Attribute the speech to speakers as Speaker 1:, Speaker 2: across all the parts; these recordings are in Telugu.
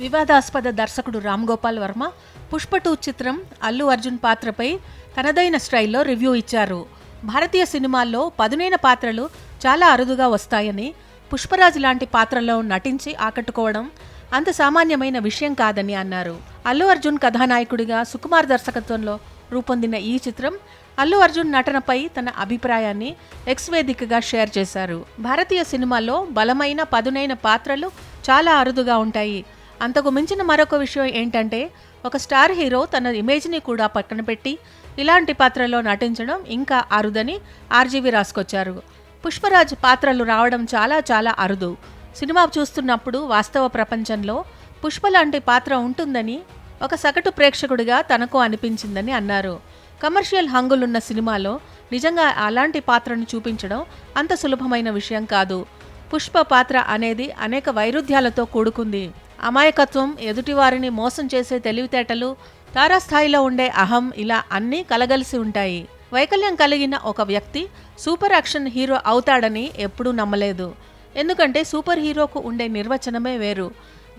Speaker 1: వివాదాస్పద దర్శకుడు రామ్ గోపాల్ వర్మ పుష్ప టూ చిత్రం అల్లు అర్జున్ పాత్రపై తనదైన స్టైల్లో రివ్యూ ఇచ్చారు. భారతీయ సినిమాల్లో పదునైన పాత్రలు చాలా అరుదుగా వస్తాయని పుష్పరాజ్ లాంటి పాత్రలో నటించి ఆకట్టుకోవడం అంత సామాన్యమైన విషయం కాదని అన్నారు. అల్లు అర్జున్ కథానాయకుడిగా సుకుమార్ దర్శకత్వంలో రూపొందిన ఈ చిత్రం అల్లు అర్జున్ నటనపై తన అభిప్రాయాన్ని ఎక్స్ వేదికగా షేర్ చేశారు. భారతీయ సినిమాల్లో బలమైన పదునైన పాత్రలు చాలా అరుదుగా ఉంటాయి. అంతకు మించిన మరొక విషయం ఏంటంటే ఒక స్టార్ హీరో తన ఇమేజ్ని కూడా పక్కన పెట్టి ఇలాంటి పాత్రలో నటించడం ఇంకా అరుదని ఆర్జీవి రాసుకొచ్చారు. పుష్పరాజ్ పాత్రలు రావడం చాలా చాలా అరుదు. సినిమా చూస్తున్నప్పుడు వాస్తవ ప్రపంచంలో పుష్ప లాంటి పాత్ర ఉంటుందని ఒక సగటు ప్రేక్షకుడిగా తనకు అనిపించిందని అన్నారు. కమర్షియల్ హంగులున్న సినిమాలో నిజంగా అలాంటి పాత్రను చూపించడం అంత సులభమైన విషయం కాదు. పుష్ప పాత్ర అనేది అనేక వైరుధ్యాలతో కూడుకుంది. అమాయకత్వం ఎదుటివారిని మోసం చేసే తెలివితేటలు తారాస్థాయిలో ఉండే అహం ఇలా అన్నీ కలగలిసి ఉంటాయి. వైకల్యం కలిగిన ఒక వ్యక్తి సూపర్ యాక్షన్ హీరో అవుతాడని ఎప్పుడూ నమ్మలేదు. ఎందుకంటే సూపర్ హీరోకు ఉండే నిర్వచనమే వేరు.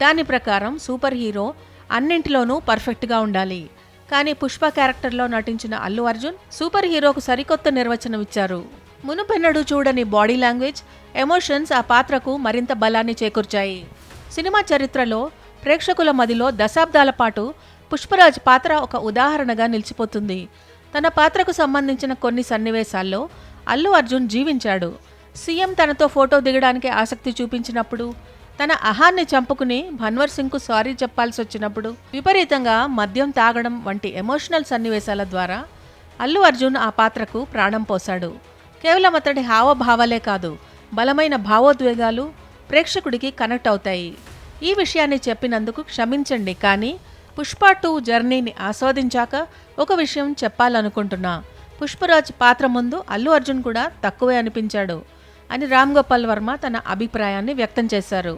Speaker 1: దాని ప్రకారం సూపర్ హీరో అన్నింటిలోనూ పర్ఫెక్ట్గా ఉండాలి. కానీ పుష్ప క్యారెక్టర్లో నటించిన అల్లు అర్జున్ సూపర్ హీరోకు సరికొత్త నిర్వచనం ఇచ్చారు. మునుపెన్నడూ చూడని బాడీ లాంగ్వేజ్ ఎమోషన్స్ ఆ పాత్రకు మరింత బలాన్ని చేకూర్చాయి. సినిమా చరిత్రలో ప్రేక్షకుల మదిలో దశాబ్దాల పాటు పుష్పరాజ్ పాత్ర ఒక ఉదాహరణగా నిలిచిపోతుంది. తన పాత్రకు సంబంధించిన కొన్ని సన్నివేశాల్లో అల్లు అర్జున్ జీవించాడు. సీఎం తనతో ఫోటో దిగడానికి ఆసక్తి చూపించినప్పుడు తన అహాన్ని చంపుకుని భన్వర్ సింగ్కు సారీ చెప్పాల్సి వచ్చినప్పుడు విపరీతంగా మద్యం తాగడం వంటి ఎమోషనల్ సన్నివేశాల ద్వారా అల్లు అర్జున్ ఆ పాత్రకు ప్రాణం పోశాడు. కేవలం అతడి హావభావాలే కాదు బలమైన భావోద్వేగాలు ప్రేక్షకుడికి కనెక్ట్ అవుతాయి. ఈ విషయాన్ని చెప్పినందుకు క్షమించండి కానీ పుష్ప టూ జర్నీని ఆస్వాదించాక ఒక విషయం చెప్పాలనుకుంటున్నా. పుష్పరాజ్ పాత్ర ముందు అల్లు అర్జున్ కూడా తక్కువే అనిపించాడు అని రామ్ గోపాల్ వర్మ తన అభిప్రాయాన్ని వ్యక్తం చేశారు.